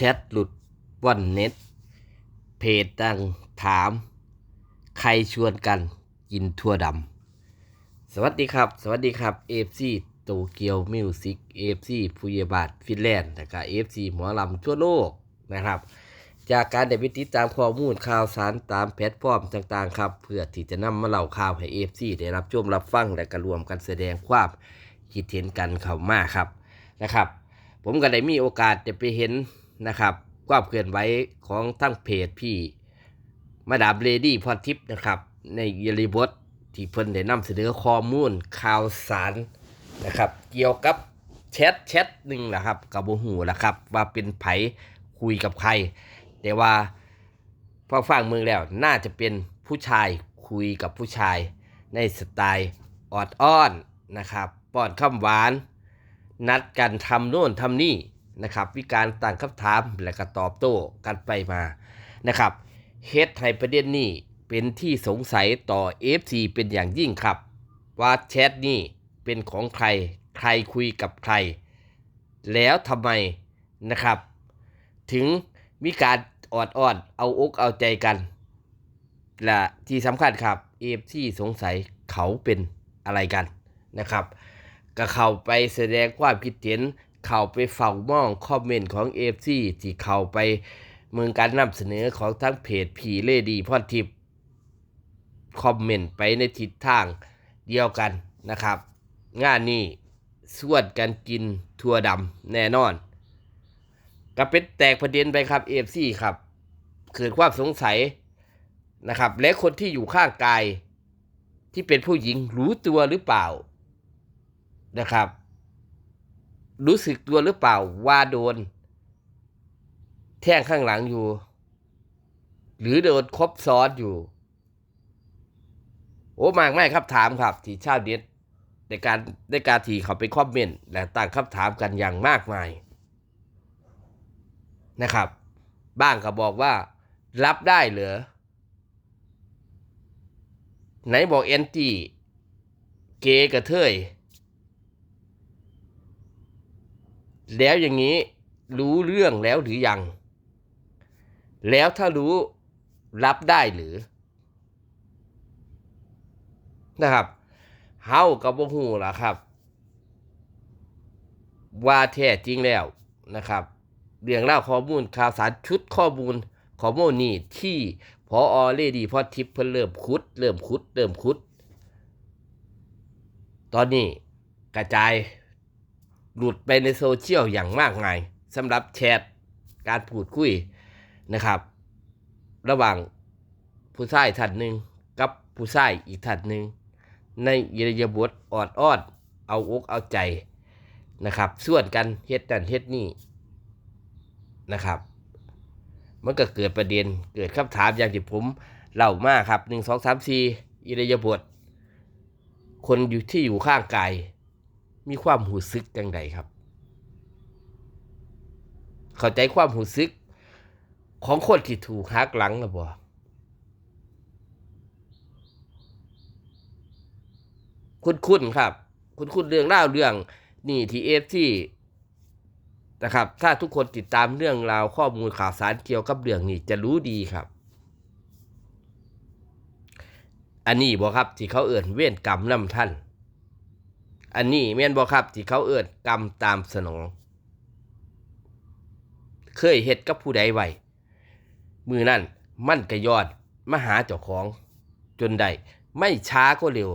แชทหลุดวันเน็ต เพจดังถาม ใครชวนกันกินทั่วดำ สวัสดีครับ สวัสดีครับ AFC โตเกียวมิวสิก AFC พุยบาทฟินแลนด์และก็ AFC หมอลำทั่วโลกนะครับ จากการได้ไปติดตามข้อมูลข่าวสารตามแพลตฟอร์มต่างๆ ครับ เพื่อที่จะนำมาเล่าข่าวให้ AFC ได้รับชมรับฟังและก็รวมกันแสดงความคิดเห็นกันเข้ามาครับนะครับ ผมก็ได้มีโอกาสจะไปเห็น นะครับความเคลื่อนไหวของทั้งเพจพี่มาดามเลดี้พรทิพย์นะครับในยริบทที่เพิ่นได้นำเสนอข้อมูลข่าวสารนะครับเกี่ยวกับแชทแชทหนึ่งนะครับกับโบหูนะครับว่าเป็นไผคุยกับใคร แต่ว่าพอฟังเมืองแล้วน่าจะเป็นผู้ชายคุยกับผู้ชาย ในสไตล์ออดอ้อนนะครับป้อนคำหวาน นัดกันทำโน่นทำนี่ นะครับวิการตั้งคำถามและก็ตอบโต้กันไปมานะครับเฮดให้ประเด็นนี้เป็นที่สงสัยต่อ FC เป็นอย่างยิ่งครับ ว่าแชทนี้เป็นของใครใครคุยกับใคร แล้วทำไมนะครับ ถึงมีการออดอ้อนเอาอกเอาใจกัน และที่สำคัญครับ FC สงสัยเขาเป็นอะไรกันนะครับ ก็เข้าไปแสดงความคิดเห็น เข้าไปเฝ้ามองคอมเมนต์ของ AFC ที่เข้าไปเมืองการนำเสนอของทั้งเพจผีเลดีพรทิพย์คอมเมนต์ไปในทิศทางเดียวกันนะครับ งานนี้สวนกันกินทัวดำแน่นอนก็เป็นแตกประเด็นไปครับ AFC ครับเกิดความสงสัยนะครับ และคนที่อยู่ข้างกายที่เป็นผู้หญิงรู้ตัวหรือเปล่านะครับ รู้สึกตัวหรือเปล่าว่าโดน แท่งข้างหลังอยู่ หรือโดนครบซ้อนอยู่ โอ้มากไม่ครับถามครับ ที่ชาวเด็ดในการในการที่เขาไปคอมเมนต์และตั้งคำถามกันอย่างมากมาย นะครับ บ้างก็บอกว่า รับได้เหรอไหนบอกแอนตี้เกย์กับเทย แล้วอย่างนี้รู้เรื่องแล้วหรือยัง แล้วถ้ารู้รับได้หรือ นะครับเฮากับบ่ฮู้ล่ะครับ ว่าแท้จริงแล้วนะครับ เรื่องเล่าข้อมูลข่าวสารชุดข้อมูลข้อมูลนี่ที่พออเลดีพอทิพย์เพิ่นเริ่มคุด เริ่มคุด เริ่มคุด ตอนนี้กระจาย หลุดไปในโซเชียลอย่างมากมายสำหรับแชทการพูดคุยนะครับ ระหว่างผู้ชายท่านหนึ่งกับผู้ชายอีกท่านหนึ่งในอิรยบถออดอ้อนเอาอกเอาใจนะครับส่วนกันเฮ็ดนั่นเฮ็ดนี่นะครับ มันก็เกิดประเด็นเกิดคำถามอย่างที่ผมเล่ามาครับหนึ่งสองสามสี่อิรยบถคนอยู่ที่อยู่ข้างกาย มีความหูซึกจังใดครับ เข้าใจความหูซึก ของคนที่ถูกหักหลังหรือบ่คุ้นๆครับ คุ้นๆเรื่องเล่าเรื่องนี่ทีเอฟที่นะครับ ถ้าทุกคนติดตามเรื่องราวข้อมูลข่าวสารเกี่ยวกับเรื่องนี้จะรู้ดีครับ อันนี้บอกครับที่เขาเอื่นเว้นกรรมนำท่าน อันนี้แม่นบอกครับ ที่เขาเอื่นกรรมตามสนอง เคยเฮ็ดกับผู้ใดไว้มือนั่นมั่นกระยอดมาหาเจ้าของ จนได้ไม่ช้าก็เร็ว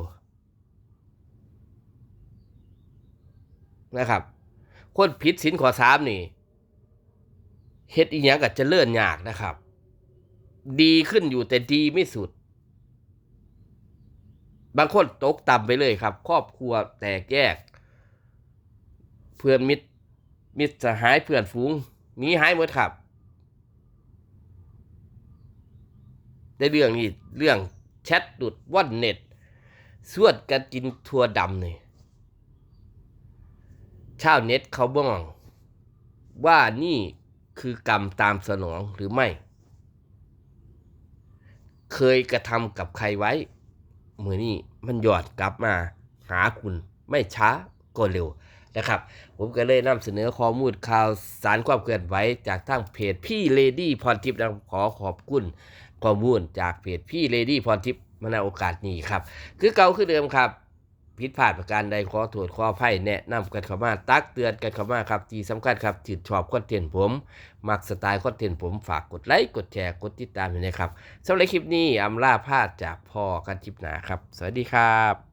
นะครับ คนผิดศีลข้อสามนี่เฮ็ดอีหยังก็จะเลื่อนยากนะครับ ดีขึ้นอยู่แต่ดีไม่สุด บางคนตกต่ำไปเลยครับ ครอบครัวแตกแยก เพื่อนมิตรมิตรสหายเพื่อนฝูงหนีหายหมดครับได้เรื่องนี้เรื่องแชทดุดว่อนเน็ต สวดกันกินทัวดำนี่ชาวเน็ตเขาบ้องว่านี่คือกรรมตามสนองหรือไม่ เคยกระทำกับใครไว้ มือนี่มันหยอดกลับมาหาคุณไม่ช้าก็เร็วนะครับ ผมก็เลยนำเสนอข้อมูลข่าวสารความเคลื่อนไหวจากทางเพจพี่เลดี้พรทิพย์นะขอขอบคุณข้อมูลจากเพจพี่เลดี้พรทิพย์มาในโอกาสนี้ครับ คือเก่าคือเดิมครับ ผิดพลาดประการใดขอโทษขออภัยแนะนำกันเข้ามาตักเตือนกันเข้ามาครับที่สำคัญครับจืดชอบคอนเทนต์ผม มักสไตล์คอนเทนต์ผมฝากกดไลค์กดแชร์กดติดตามอยู่นะครับสำหรับคลิปนี้อำลาพาดจากพ่อกันคลิปหนาครับ สวัสดีครับ